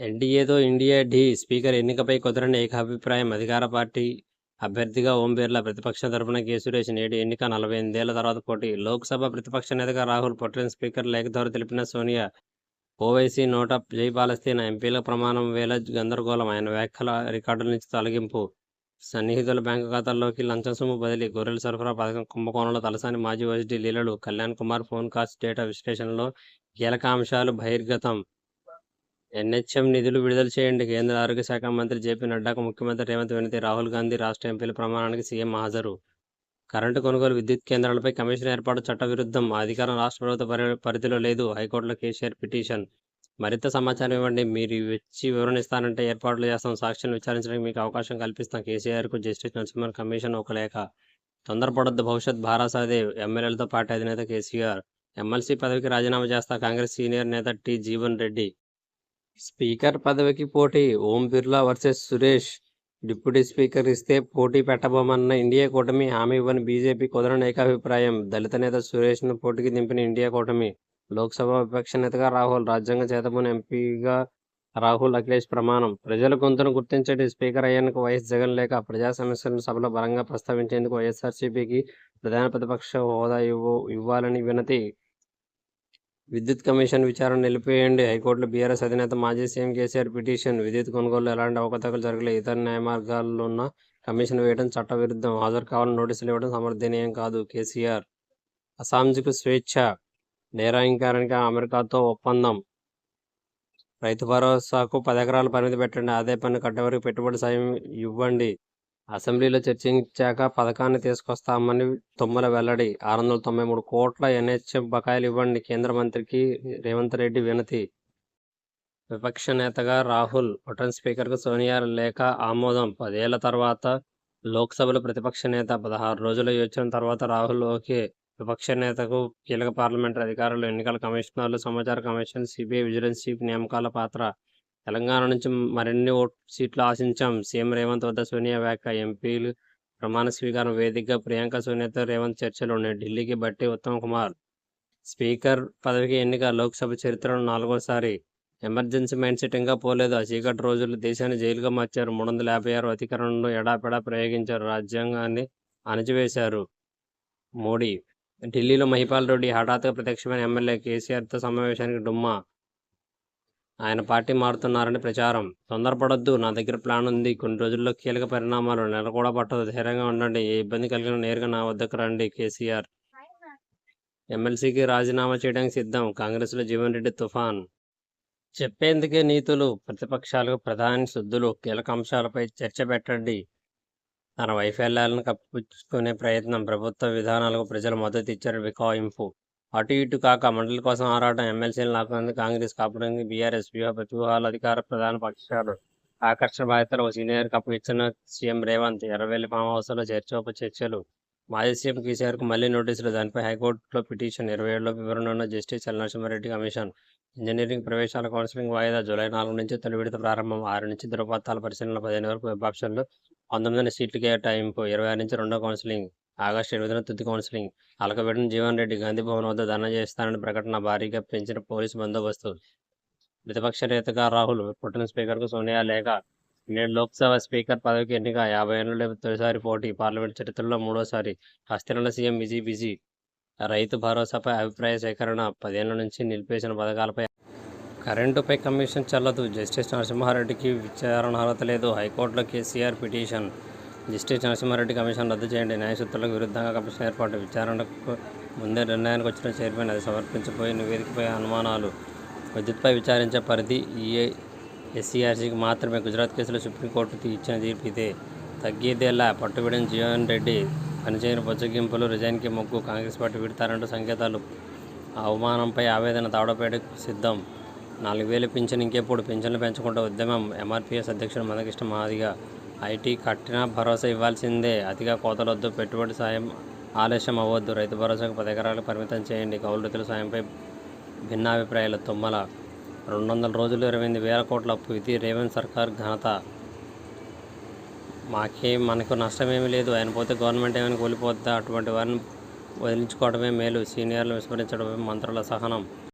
ఎన్డీఏతో India ఢీ speaker ఎన్నికపై కుదరని ఏకాభిప్రాయం అధికార పార్టీ అభ్యర్థిగా ఓం బిర్లా ప్రతిపక్ష తరఫున కె. సురేష్ నేటి ఎన్నిక నలభై ఎనిమిదేళ్ళ తర్వాత పోటీ. లోక్సభ ప్రతిపక్ష నేతగా రాహుల్ పొట్టిన స్పీకర్ లేఖ ద్వారా తెలిపిన సోనియా ఓవైసీ నోట జై పాలస్తీనా ఎంపీల ప్రమాణం వేల గందరగోళం. ఆయన వ్యాఖ్యల రికార్డుల నుంచి తొలగింపు. సన్నిహితుల బ్యాంకు ఖాతాల్లోకి లంచం సొమ్ము బదిలీ. గొర్రెల సరఫరా పథకం కుంభకోణంలో తలసాని మాజీ ఓఎస్డీ లీలలు. Kalyan Kumar phone cost data విశ్లేషణలో కీలక అంశాలు బహిర్గతం. ఎన్హెచ్ఎం నిధులు విడుదల చేయండి. కేంద్ర ఆరోగ్య శాఖ మంత్రి జేపీ నడ్డాకు ముఖ్యమంత్రి రేవంత్ వినతి రాహుల్ గాంధీ రాష్ట్ర ఎంపీల ప్రమాణానికి సీఎం హాజరు. కరెంటు కొనుగోలు విద్యుత్ కేంద్రాలపై కమిషన్ ఏర్పాటు చట్టవిరుద్ధం. అధికారం రాష్ట్ర ప్రభుత్వ పరి పరిధిలో లేదు. హైకోర్టులో కేసీఆర్ పిటిషన్. మరింత సమాచారం ఇవ్వండి. మీరు వచ్చి వివరణ ఇస్తానంటే ఏర్పాట్లు చేస్తాం. సాక్షులను విచారించడానికి మీకు అవకాశం కల్పిస్తాం. కేసీఆర్కు జస్టిస్ నరసింహన్ కమిషన్ ఒక లేఖ. తొందరపడొద్దు. భవిష్యత్ భారాసాదే ఎమ్మెల్యేలతో పార్టీ అధినేత కేసీఆర్. ఎమ్మెల్సీ పదవికి రాజీనామా చేస్తా కాంగ్రెస్ సీనియర్ నేత టి జీవన్ రెడ్డి. స్పీకర్ పదవికి పోటీ Om Birla versus Suresh. Deputy speaker ఇస్తే పోటీ పెట్టబోమన్న ఇండియా కూటమి హామీ ఇవ్వని బీజేపీ కుదరని ఏకాభిప్రాయం దళిత నేత సురేష్ను పోటీకి దింపిన ఇండియా కూటమి. లోక్సభ విపక్ష నేతగా రాహుల్ రాజ్యాంగ చేతబోని ఎంపీగా రాహుల్ అఖిలేష్ ప్రమాణం. ప్రజల గొంతును గుర్తించండి. స్పీకర్ అయ్యేందుకు వైఎస్ జగన్ లేక ప్రజా సమస్యలను సభలో బలంగా ప్రస్తావించేందుకు వైఎస్ఆర్సీపీకి ప్రధాన ప్రతిపక్ష హోదా ఇవ్వ ఇవ్వాలని వినతి. విద్యుత్ కమిషన్ విచారణ నిలిపేయండి హైకోర్టులో బీఆర్ఎస్ అధినేత మాజీ సీఎం కేసీఆర్ పిటిషన్ విద్యుత్ కొనుగోలు ఎలాంటి అవకతవకలు జరగలే ఇతర న్యాయ మార్గాల్లో ఉన్న కమిషన్ వేయడం చట్టవిరుద్ధం హాజరు కావాలని నోటీసులు ఇవ్వడం సమర్థనీయం కాదు. కేసీఆర్ అసాంజిక స్వేచ్ఛ నేరాంకారానికి అమెరికాతో ఒప్పందం. రైతు భరోసాకు పది ఎకరాల పరిమితి పెట్టండి. ఆదాయ పన్ను కట్టే వరకు పెట్టుబడి సాయం ఇవ్వండి. అసెంబ్లీలో చర్చించాక పథకాన్ని తీసుకొస్తామని తుమ్మల వెల్లడి. ఆరు వందల తొంభై మూడు కోట్ల ఎన్హెచ్ఎం బకాయిలు ఇవ్వండి కేంద్ర మంత్రికి రేవంత్ రెడ్డి వినతి. విపక్ష నేతగా రాహుల్ బటన్ స్పీకర్కు సోనియా లేఖ ఆమోదం. పదేళ్ళ తర్వాత లోక్సభలో ప్రతిపక్ష నేత పదహారు రోజుల యోచన తర్వాత రాహుల్ ఓకే. విపక్ష నేతకు కీలక పార్లమెంటరీ అధికారులు ఎన్నికల కమిషనర్లు సమాచార కమిషన్ సిబిఐ విజిలెన్స్ చీఫ్ నియామకాల పాత్ర. తెలంగాణ నుంచి మరిన్ని ఓట్ సీట్లు ఆశించాం. సీఎం రేవంత్ వద్ద సోనియా వ్యాఖ్య ఎంపీలు ప్రమాణ స్వీకారం వేదికగా ప్రియాంక సోనియాతో రేవంత్ చర్చలు ఉన్నాయి. ఢిల్లీకి బట్టి ఉత్తమ్ కుమార్ స్పీకర్ పదవికి ఎన్నిక లోక్సభ చరిత్రలో నాలుగోసారి. ఎమర్జెన్సీ మైండ్ సెట్ ఇంకా పోలేదు. ఆ చీకటి రోజులు దేశాన్ని జైలుగా మార్చారు. మూడు వందల యాభై ఆరు అధికరణను ఎడాపెడా ప్రయోగించారు. రాజ్యాంగాన్ని అణచివేశారు మోడీ. ఢిల్లీలో మహిపాల్ రెడ్డి హఠాత్తుగా ప్రత్యక్షమైన ఎమ్మెల్యే కేసీఆర్తో సమావేశానికి డుమ్మా ఆయన పార్టీ మారుతున్నారని ప్రచారం. తొందరపడొద్దు. నా దగ్గర ప్లాన్ ఉంది. కొన్ని రోజుల్లో కీలక పరిణామాలు నెల కూడా పట్టదు ధైర్యంగా ఉండండి. ఏ ఇబ్బంది కలిగిన నేరుగా నా వద్దకు రండి. కేసీఆర్ ఎమ్మెల్సీకి రాజీనామా చేయడానికి సిద్ధం. కాంగ్రెస్లో జీవన్ రెడ్డి తుఫాన్. చెప్పేందుకే నీతులు. ప్రతిపక్షాలకు ప్రధాని శుద్ధులు కీలక అంశాలపై చర్చ పెట్టండి. తన వైఫల్యాలను కప్పించుకునే ప్రయత్నం. ప్రభుత్వ విధానాలకు ప్రజలు మద్దతు ఇచ్చారు వికాయింపు అటు ఇటు కాక మండలి కోసం ఆరాటం ఎమ్మెల్సీలు లాక్కుంది కాంగ్రెస్ కాపుడానికి బీఆర్ఎస్ వ్యూహ అధికార ప్రధాన పక్షాలు. ఆకర్షణ బాధ్యతలు సీనియర్ కప్పు ఇచ్చిన సీఎం రేవంత్ ఎర్రవెల్లి ఫామ్ హౌస్లో చర్చోప చర్చలు. మాజీ సీఎం కేసీఆర్కు మళ్ళీ నోటీసులు దానిపై హైకోర్టులో పిటిషన్ ఇరవై ఏడులో వివరణ ఉన్న జస్టిస్ నరసింహారెడ్డి కమిషన్. ఇంజనీరింగ్ ప్రవేశాల కౌన్సిలింగ్ వాయిదా జూలై నాలుగు నుంచి తొలి విడత ప్రారంభం. ఆరు నుంచి ధృవపత్రాల పరిశీలన పదిహేను వరకు వెబ్ ఆప్షన్లు. పంతొమ్మిది సీట్లు కేటాయింపు. ఇరవై ఆరు నుంచి రెండో కౌన్సిలింగ్. ఆగస్టు ఎనిమిదిన తుది కౌన్సిలింగ్. అలకబెట్టిన జీవన్ రెడ్డి గాంధీ భవన్ వద్ద ధర్నా చేస్తానని ప్రకటన భారీగా పెంచిన పోలీసు బందోబస్తు. ప్రతిపక్ష నేతగా రాహుల్ పుట్టిన స్పీకర్కు సోనియా లేఖ. నేడు లోక్సభ స్పీకర్ పదవికి ఎన్నిక. యాభై ఏళ్ళ తొలిసారి పోటీ. పార్లమెంట్ చరిత్రలో మూడోసారి. హస్తినంలో సీఎం బిజీ బిజీ. రైతు భరోసాపై అభిప్రాయ సేకరణ. పదేళ్ళ నుంచి నిలిపేసిన పథకాలపై కరెంటుపై కమిషన్ చెల్లదు. జస్టిస్ నరసింహారెడ్డికి విచారణ అర్హత లేదు. హైకోర్టులో KCR petition. Justice Narasimha Reddy commission రద్దు చేయండి. న్యాయసూత్రులకు విరుద్ధంగా కమిషన్ ఏర్పాటు విచారణకు ముందే నిర్ణయానికి వచ్చిన చైర్మన్ అది సమర్పించబోయే నివేదికపై అనుమానాలు. విద్యుత్పై విచారించే పరిధి ఈఏ ఎస్సీఆర్సీకి మాత్రమే. గుజరాత్ కేసులో సుప్రీంకోర్టు ఇచ్చిన తీర్పు ఇదే. తగ్గేదేలా పట్టుబిడిన జీవన్ రెడ్డి పనిచేయని బొచ్చగింపులు రిజైన్కి మొగ్గు కాంగ్రెస్ పార్టీ విడతారంటూ సంకేతాలు. ఆ అవమానంపై ఆవేదన తాడోపేటకు సిద్ధం. నాలుగు వేలు పింఛన్ ఇంకెప్పుడు? పింఛన్లు పెంచకుండా ఉద్యమం. ఎంఆర్పీఎస్ అధ్యక్షుడు మందకృష్ణ మాదిగా ఐటీ కట్టినా భరోసా ఇవ్వాల్సిందే. అతిగా కోతలొద్దు పెట్టుబడి సాయం ఆలస్యం అవ్వద్దు. రైతు భరోసాకు పది ఎకరాలకు పరిమితం చేయండి. కౌలు రైతుల సాయంపై భిన్నాభిప్రాయాలు తుమ్మల. రెండు వందల రోజులు ఇరవై ఎనిమిది వేల కోట్ల అప్పు. ఇది రేవంత్ సర్కార్ ఘనత. మాకేం మనకు నష్టమేమీ లేదు. ఆయన పోతే గవర్నమెంట్ ఏమైనా కూలిపోద్దా? అటువంటి వారిని వదిలించుకోవడమే మేలు. సీనియర్లు విస్మరించడమే మంత్రుల సహనం.